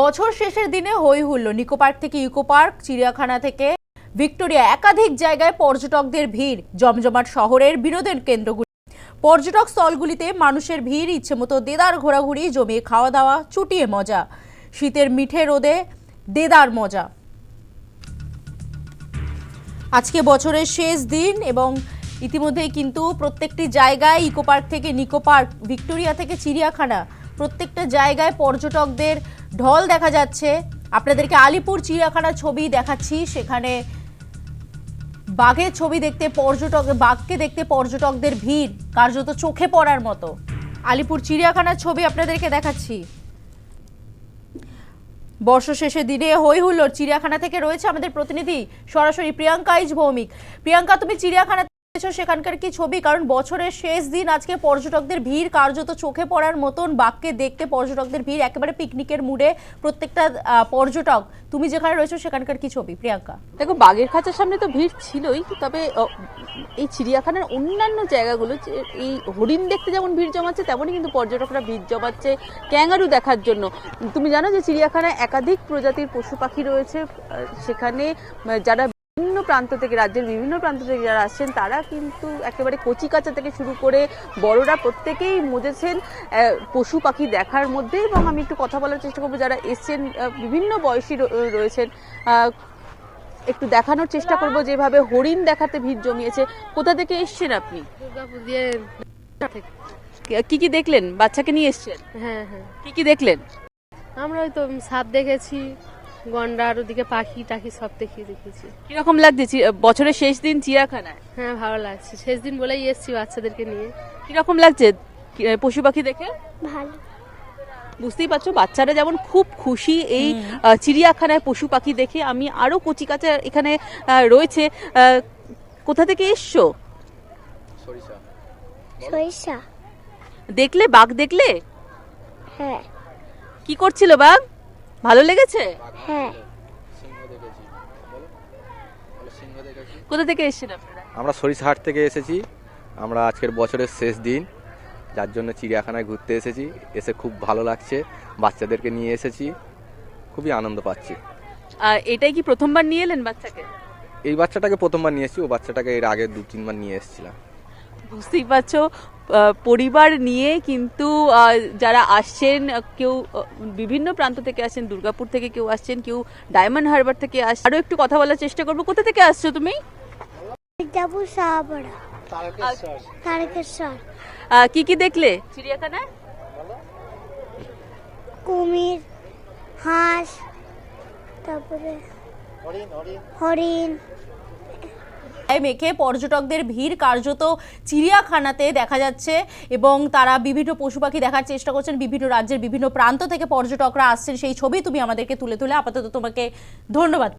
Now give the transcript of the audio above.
বছর শেষের দিনে হই হুল্লো। নিকো পার্ক থেকে ইকো পার্ক, চিড়িয়াখানা থেকে ভিক্টোরিয়া একাধিক জায়গায় পর্যটকদের ভিড়, জমজমাট শহরের বিনোদন কেন্দ্রগুলি। পর্যটক স্থলগুলিতে মানুষের ভিড়, ইচ্ছেমতো দেদার ঘোরাঘুরি, জমিয়ে খাওয়া দাওয়া চুটিয়ে মজা, শীতের মিঠে রোদে দেদার মজা। আজকে বছরের শেষ দিন এবং ইতিমধ্যেই কিন্তু প্রত্যেকটি জায়গায় ইকো পার্ক থেকে নিকো পার্ক, ভিক্টোরিয়া থেকে চিড়িয়াখানা, প্রত্যেকটা জায়গায় পর্যটকদের ঢল দেখা যাচ্ছে। আপনাদেরকে আলিপুর চিড়িয়াখানার ছবি দেখাচ্ছি। সেখানে বাঘের ছবি দেখতে পর্যটক, বাঘকে দেখতে পর্যটকদের ভিড়, কার্যত চোখে পড়ার মতো। আলিপুর চিড়িয়াখানার ছবি আপনাদেরকে দেখাচ্ছি। বর্ষ শেষে দিনে হই হুল্লোড় চিড়িয়াখানা থেকে রয়েছে আমাদের প্রতিনিধি, সরাসরি প্রিয়াঙ্কা ইজ ভৌমিক। প্রিয়াঙ্কা, তুমি চিড়িয়াখানা সেখানকার কি ছবি? কারণ বছরের শেষ দিন আজকে পর্যটকদের ভিড়, কার্যত চোখে পড়ার মতন বাঘকে দেখতে পর্যটকদের ভিড়, একেবারে পিকনিকের মুডে প্রত্যেকটা পর্যটক। তুমি যেখানে রয়েছো সেখানকার কি ছবি, প্রিয়াঙ্কা? দেখো বাগের খাঁচার সামনে তো ভিড় ছিলই, তবে এই চিড়িয়াখানার অন্যান্য জায়গাগুলো এই হরিণ দেখতে যেমন ভিড় জমাচ্ছে, তেমনই কিন্তু পর্যটকরা ভিড় জমাচ্ছে ক্যাঙ্গারু দেখার জন্য। তুমি জানো যে, চিড়িয়াখানায় একাধিক প্রজাতির পশু পাখি রয়েছে সেখানে যারা প্রান্ত থেকে রাজ্যের বিভিন্ন প্রান্ত থেকে যারা আসছেন তারা কিন্তু একেবারে কচি কাঁচা থেকে শুরু করে বড়রা প্রত্যেকেই মজেছেন পশু পাখি দেখার মধ্যে। এবং আমি একটু কথা বলার চেষ্টা করব যারা এসছেন বিভিন্ন বয়সী রয়েছেন একটু দেখানোর চেষ্টা করব যেভাবে হরিণ দেখাতে ভিড় জমিয়েছে। কোথা থেকে এসছেন আপনি? কি কি দেখলেন? বাচ্চাকে নিয়ে এসছেন? হ্যাঁ হ্যাঁ। কি কি দেখলেন? আমরা ওই তো সাপ দেখেছি গন্ডার ওদিকে পাখি টাখি সব দেখিয়ে দেখেছি কীরকম লাগছে? চি- বছরের শেষ দিন চিড়িয়াখানায়? হ্যাঁ ভালো লাগছে। শেষ দিন বলেই এসছি বাচ্চাদেরকে নিয়ে। কীরকম লাগছে পশু পাখি দেখে? ভালো। বুঝতেই পারছ বাচ্চারা যেমন খুব খুশি এই চিড়িয়াখানায় পশু পাখি দেখে আমি আরও কচি কাচা এখানে রয়েছে। কোথা থেকে এসছো? দেখলে বাঘ দেখলে? হ্যাঁ। কি করছিল বাঘ? ভালো লেগেছে? হ্যাঁ। কোথা থেকে এসছেন আপনারা? আমরা সরিষাহাট থেকে এসেছি। আমরা আজকের বছরের শেষ দিন। যার জন্য চিড়িয়াখানায় ঘুরতে এসেছি। এসে খুব ভালো লাগছে। বাচ্চাদেরকে নিয়ে এসেছি। খুবই আনন্দ পাচ্ছি। এটাই কি প্রথমবার নিয়ে এলেন বাচ্চাকে? এই বাচ্চাটাকে প্রথমবার নিয়ে এসেছি। ও বাচ্চাটাকে এর আগে দু তিনবার নিয়ে এসেছিলাম। বুঝতেই পারছ পরিবার নিয়ে কিন্তু যারা আসছেন কেউ বিভিন্ন প্রান্ত থেকে আসছেন দুর্গাপুর থেকে কেউ আসছেন কেউ ডায়মন্ড হারবার থেকে আসছেন। আরও একটু কথা বলার চেষ্টা করব। কোথা থেকে আসছো তুমি? তারকেশ্বর। কি কি দেখলে চিড়িয়াখানায়? কুমির হাঁস তারপরে হরিণ মেখে পর্যটকদের ভিড় কার্যত চিড়িয়াখানাতে দেখা যাচ্ছে এবং তারা বিভিন্ন পশু পাখি দেখার চেষ্টা করছেন, বিভিন্ন রাজ্যের বিভিন্ন প্রান্ত থেকে পর্যটকরা আসছেন। সেই ছবি তুমি আমাদেরকে তুলে তুলে আপাতত তোমাকে ধন্যবাদ।